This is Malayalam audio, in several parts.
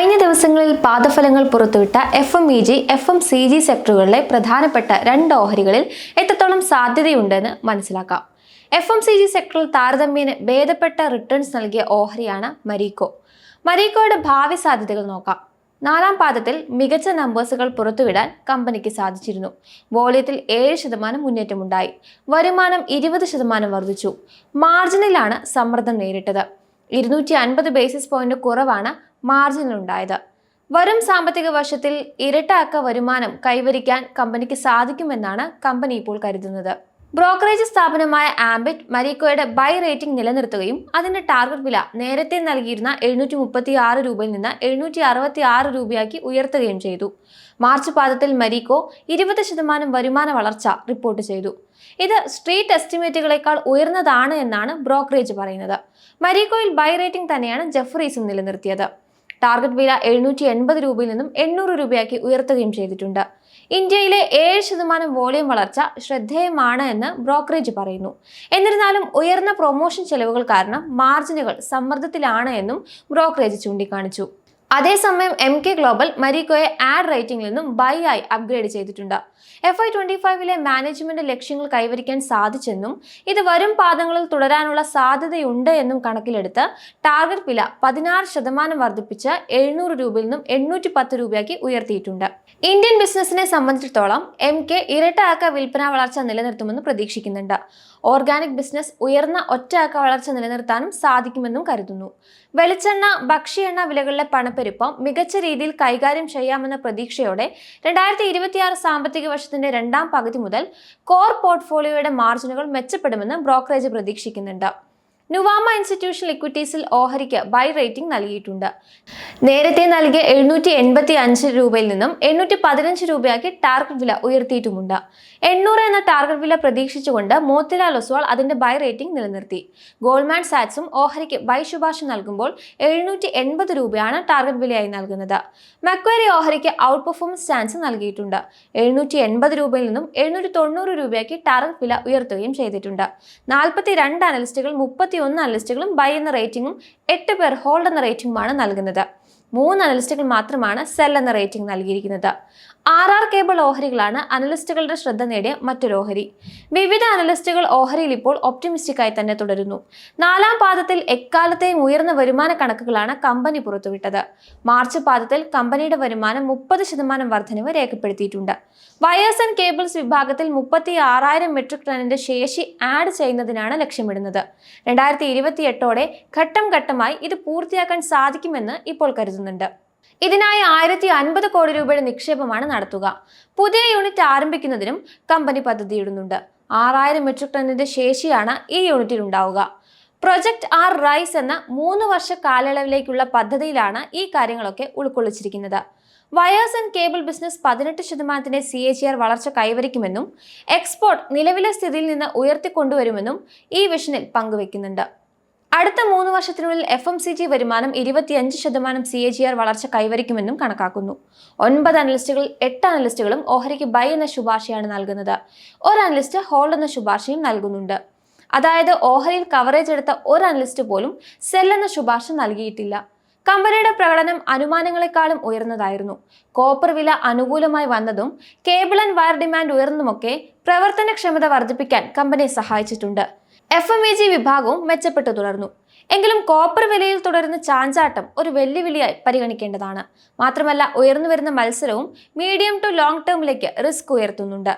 കഴിഞ്ഞ ദിവസങ്ങളിൽ പാദഫലങ്ങൾ പുറത്തുവിട്ട F M E G F M C G സെക്ടറുകളിലെ പ്രധാനപ്പെട്ട രണ്ട് ഓഹരികളിൽ എത്രത്തോളം സാധ്യതയുണ്ടെന്ന് മനസ്സിലാക്കാം. എഫ് എം സി ജി സെക്ടറിൽ താരതമ്യേന ഭേദപ്പെട്ട റിട്ടേൺസ് നൽകിയ ഓഹരിയാണ് മരീക്കോ. മരീക്കോയുടെ ഭാവി സാധ്യതകൾ നോക്കാം. നാലാം പാദത്തിൽ മികച്ച നമ്പേഴ്സുകൾ പുറത്തുവിടാൻ കമ്പനിക്ക് സാധിച്ചിരുന്നു. വോളിയത്തിൽ ഏഴ് ശതമാനം മുന്നേറ്റമുണ്ടായി. വരുമാനം ഇരുപത് ശതമാനം വർദ്ധിച്ചു. മാർജിനിലാണ് സമ്മർദ്ദം നേരിട്ടത്. ഇരുന്നൂറ്റി അൻപത് ബേസിസ് പോയിന്റ് കുറവാണ് മാർജിനിലുണ്ടായത്. വരും സാമ്പത്തിക വർഷത്തിൽ ഇരട്ട വരുമാനം കൈവരിക്കാൻ കമ്പനിക്ക് സാധിക്കുമെന്നാണ് കമ്പനി ഇപ്പോൾ കരുതുന്നത്. ബ്രോക്കറേജ് സ്ഥാപനമായ ആംബിറ്റ് മരീക്കോയുടെ ബൈ റേറ്റിംഗ് നിലനിർത്തുകയും അതിന്റെ ടാർഗറ്റ് വില നേരത്തെ നൽകിയിരുന്ന എഴുന്നൂറ്റി മുപ്പത്തി ആറ് രൂപയിൽ നിന്ന് എഴുന്നൂറ്റി അറുപത്തി ആറ് രൂപയാക്കി ഉയർത്തുകയും ചെയ്തു. മാർച്ച് പാദത്തിൽ മരീക്കോ ഇരുപത് ശതമാനം വരുമാന വളർച്ച റിപ്പോർട്ട് ചെയ്തു. ഇത് സ്ട്രീറ്റ് എസ്റ്റിമേറ്റുകളെക്കാൾ ഉയർന്നതാണ് എന്നാണ് ബ്രോക്കറേജ് പറയുന്നത്. മരീക്കോയിൽ ബൈ റേറ്റിംഗ് തന്നെയാണ് ജെഫ്രീസും നിലനിർത്തിയത്. ടാർഗറ്റ് വില എഴുന്നൂറ്റി എൺപത് രൂപയിൽ നിന്നും എണ്ണൂറ് രൂപയാക്കി ഉയർത്തുകയും ചെയ്തിട്ടുണ്ട്. ഇന്ത്യയിലെ ഏഴ് ശതമാനം വോളിയം വളർച്ച ശ്രദ്ധേയമാണ് എന്ന് ബ്രോക്കറേജ് പറയുന്നു. എന്നിരുന്നാലും ഉയർന്ന പ്രൊമോഷൻ ചെലവുകൾ കാരണം മാർജിനുകൾ സമ്മർദ്ദത്തിലാണ് എന്നും ബ്രോക്കറേജ് ചൂണ്ടിക്കാണിച്ചു. അതേസമയം എം കെ ഗ്ലോബൽ മരീക്കോയെ ആഡ് റേറ്റിംഗിൽ നിന്നും ബൈ ആയി അപ്ഗ്രേഡ് ചെയ്തിട്ടുണ്ട്. എഫ് ഐ ട്വന്റി ഫൈവിലെ മാനേജ്മെന്റ് ലക്ഷ്യങ്ങൾ കൈവരിക്കാൻ സാധിച്ചെന്നും ഇത് വരും പാദങ്ങളിൽ തുടരാനുള്ള സാധ്യതയുണ്ട് എന്നും കണക്കിലെടുത്ത് ടാർഗറ്റ് വില പതിനാറ് ശതമാനം വർദ്ധിപ്പിച്ച് എഴുന്നൂറ് രൂപയിൽ നിന്നും എണ്ണൂറ്റി പത്ത് രൂപയാക്കി ഉയർത്തിയിട്ടുണ്ട്. ഇന്ത്യൻ ബിസിനസിനെ സംബന്ധിച്ചിടത്തോളം എം കെ ഇരട്ട അക്ക വിൽപ്പന വളർച്ച നിലനിർത്തുമെന്ന് പ്രതീക്ഷിക്കുന്നുണ്ട്. ഓർഗാനിക് ബിസിനസ് ഉയർന്ന ഒറ്റ അക്ക വളർച്ച നിലനിർത്താനും സാധിക്കുമെന്നും കരുതുന്നു. വെളിച്ചെണ്ണ ഭക്ഷ്യ എണ്ണ വിലകളിലെ പണപ്പെരുപ്പം മികച്ച രീതിയിൽ കൈകാര്യം ചെയ്യാമെന്ന പ്രതീക്ഷയോടെ രണ്ടായിരത്തി ഇരുപത്തിയാറ് സാമ്പത്തിക വർഷത്തിന്റെ രണ്ടാം പകുതി മുതൽ കോർ പോർട്ട്ഫോളിയോയുടെ മാർജിനുകൾ മെച്ചപ്പെടുമെന്ന് ബ്രോക്കറേജ് പ്രതീക്ഷിക്കുന്നുണ്ട്. നുവാമ ഇൻസ്റ്റിറ്റ്യൂഷണൽ ഇക്വിറ്റീസിൽ ഓഹരിക്ക് ബൈ റേറ്റിംഗ് നൽകിയിട്ടുണ്ട്. നേരത്തെ നൽകിയ എഴുന്നൂറ്റി എൺപത്തി അഞ്ച് രൂപയിൽ നിന്നും എണ്ണൂറ്റി പതിനഞ്ച് രൂപയാക്കി ടാർഗറ്റ് വില ഉയർത്തിയിട്ടുമുണ്ട്. എണ്ണൂറ് എന്ന ടാർഗറ്റ് വില പ്രതീക്ഷിച്ചുകൊണ്ട് മോത്തിലാൽ ഒസ്വാൾ അതിന്റെ ബൈ റേറ്റിംഗ് നിലനിർത്തി. ഗോൾഡ്മാൻ സാറ്റ്സും ഓഹരിക്ക് ബൈ ശുപാർശ നൽകുമ്പോൾ എഴുന്നൂറ്റി എൺപത് രൂപയാണ് ടാർഗറ്റ് വിലയായി നൽകുന്നത്. മക്വേരി ഓഹരിക്ക് ഔട്ട് പെർഫോമൻസ് ചാൻസ് നൽകിയിട്ടുണ്ട്. എഴുന്നൂറ്റി എൺപത് രൂപയിൽ നിന്നും എഴുന്നൂറ്റി തൊണ്ണൂറ് രൂപയാക്കി ടാർഗറ്റ് വില ഉയർത്തുകയും ചെയ്തിട്ടുണ്ട്. നാൽപ്പത്തി രണ്ട് അനലിസ്റ്റുകൾ മുപ്പത്തി ഒന്ന് അനലിസ്റ്റുകളും ബൈ എന്ന റേറ്റിംഗും എട്ട് പേർ ഹോൾഡ് എന്ന റേറ്റിംഗുമാണ് നൽകുന്നത്. മൂന്ന് അനലിസ്റ്റുകൾ മാത്രമാണ് സെൽ എന്ന റേറ്റിംഗ് നൽകിയിരിക്കുന്നത്. ആർ ആർ കേബിൾ ഓഹരികളാണ് അനലിസ്റ്റുകളുടെ ശ്രദ്ധ നേടിയ മറ്റൊരു ഓഹരി. വിവിധ അനലിസ്റ്റുകൾ ഓഹരിയിൽ ഇപ്പോൾ ഒപ്റ്റിമിസ്റ്റിക്കായി തന്നെ തുടരുന്നു. നാലാം പാദത്തിൽ എക്കാലത്തെയും ഉയർന്ന വരുമാന കണക്കുകളാണ് കമ്പനി പുറത്തുവിട്ടത്. മാർച്ച് പാദത്തിൽ കമ്പനിയുടെ വരുമാനം മുപ്പത് ശതമാനം വർധനവ് രേഖപ്പെടുത്തിയിട്ടുണ്ട്. വയേഴ്സ് ആൻഡ് കേബിൾസ് വിഭാഗത്തിൽ മുപ്പത്തി ആറായിരം മെട്രിക് ടണ്ണിന്റെ ശേഷി ആഡ് ചെയ്യുന്നതിനാണ് ലക്ഷ്യമിടുന്നത്. രണ്ടായിരത്തി ഇരുപത്തി എട്ടോടെ ഘട്ടം ഘട്ടമായി ഇത് പൂർത്തിയാക്കാൻ സാധിക്കുമെന്ന് ഇപ്പോൾ കരുതുന്നുണ്ട് ഇതിനായി ആയിരത്തി അൻപത് കോടി രൂപയുടെ നിക്ഷേപമാണ് നടത്തുക. പുതിയ യൂണിറ്റ് ആരംഭിക്കുന്നതിനും കമ്പനി പദ്ധതിയിടുന്നുണ്ട്. ആറായിരം മെട്രിക് ടണ്ണിന്റെ ശേഷിയാണ് ഈ യൂണിറ്റിൽ ഉണ്ടാവുക. പ്രൊജക്ട് ആർ റൈസ് എന്ന മൂന്ന് വർഷ കാലയളവിലേക്കുള്ള പദ്ധതിയിലാണ് ഈ കാര്യങ്ങളൊക്കെ ഉൾക്കൊള്ളിച്ചിരിക്കുന്നത്. വയേഴ്സ് ആൻഡ് കേബിൾ ബിസിനസ് പതിനെട്ട് ശതമാനത്തിന്റെ സി എ ജി ആർ വളർച്ച കൈവരിക്കുമെന്നും എക്സ്പോർട്ട് നിലവിലെ സ്ഥിതിയിൽ നിന്ന് ഉയർത്തിക്കൊണ്ടുവരുമെന്നും ഈ വിഷനിൽ പങ്കുവെക്കുന്നുണ്ട്. അടുത്ത മൂന്ന് വർഷത്തിനുള്ളിൽ എഫ് എം സി ജി വരുമാനം ഇരുപത്തിയഞ്ച് ശതമാനം സി എ ജി ആർ വളർച്ച കൈവരിക്കുമെന്നും കണക്കാക്കുന്നു. ഒൻപത് അനലിസ്റ്റുകൾ എട്ട് അനലിസ്റ്റുകളും ഓഹരിക്ക് ബൈ എന്ന ശുപാർശയാണ് നൽകുന്നത്. ഒരു അനലിസ്റ്റ് ഹോൾഡ് എന്ന ശുപാർശയും നൽകുന്നുണ്ട്. അതായത് ഓഹരിയിൽ കവറേജ് എടുത്ത ഒരു അനലിസ്റ്റ് പോലും സെൽ എന്ന ശുപാർശ നൽകിയിട്ടില്ല. കമ്പനിയുടെ പ്രകടനം അനുമാനങ്ങളെക്കാളും ഉയർന്നതായിരുന്നു. കോപ്പർ വില അനുകൂലമായി വന്നതും കേബിൾ ആൻഡ് വയർ ഡിമാൻഡ് ഉയർന്നുമൊക്കെ പ്രവർത്തനക്ഷമത വർദ്ധിപ്പിക്കാൻ കമ്പനിയെ സഹായിച്ചിട്ടുണ്ട്. എഫ് എം ഇ ജി വിഭാഗവും മെച്ചപ്പെട്ടു തുടർന്നു. എങ്കിലും കോപ്പർ വിലയിൽ തുടരുന്ന ചാഞ്ചാട്ടം ഒരു വെല്ലുവിളിയായി പരിഗണിക്കേണ്ടതാണ്. മാത്രമല്ല ഉയർന്നു വരുന്ന മത്സരവും മീഡിയം ടു ലോങ് ടേമിലേക്ക് റിസ്ക് ഉയർത്തുന്നുണ്ട്.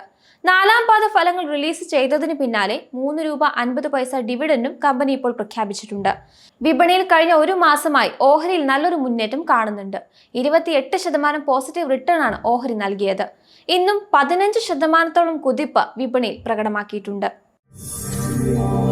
നാലാം പാദ ഫലങ്ങൾ റിലീസ് ചെയ്തതിന് പിന്നാലെ മൂന്ന് രൂപ അൻപത് പൈസ ഡിവിഡൻഡും കമ്പനി ഇപ്പോൾ പ്രഖ്യാപിച്ചിട്ടുണ്ട്. വിപണിയിൽ കഴിഞ്ഞ ഒരു മാസമായി ഓഹരിയിൽ നല്ലൊരു മുന്നേറ്റം കാണുന്നുണ്ട്. ഇരുപത്തിയെട്ട് ശതമാനം പോസിറ്റീവ് റിട്ടേൺ ആണ് ഓഹരി നൽകിയത്. ഇന്നും പതിനഞ്ച് ശതമാനത്തോളം കുതിപ്പ് വിപണിയിൽ പ്രകടമാക്കിയിട്ടുണ്ട്. Lord.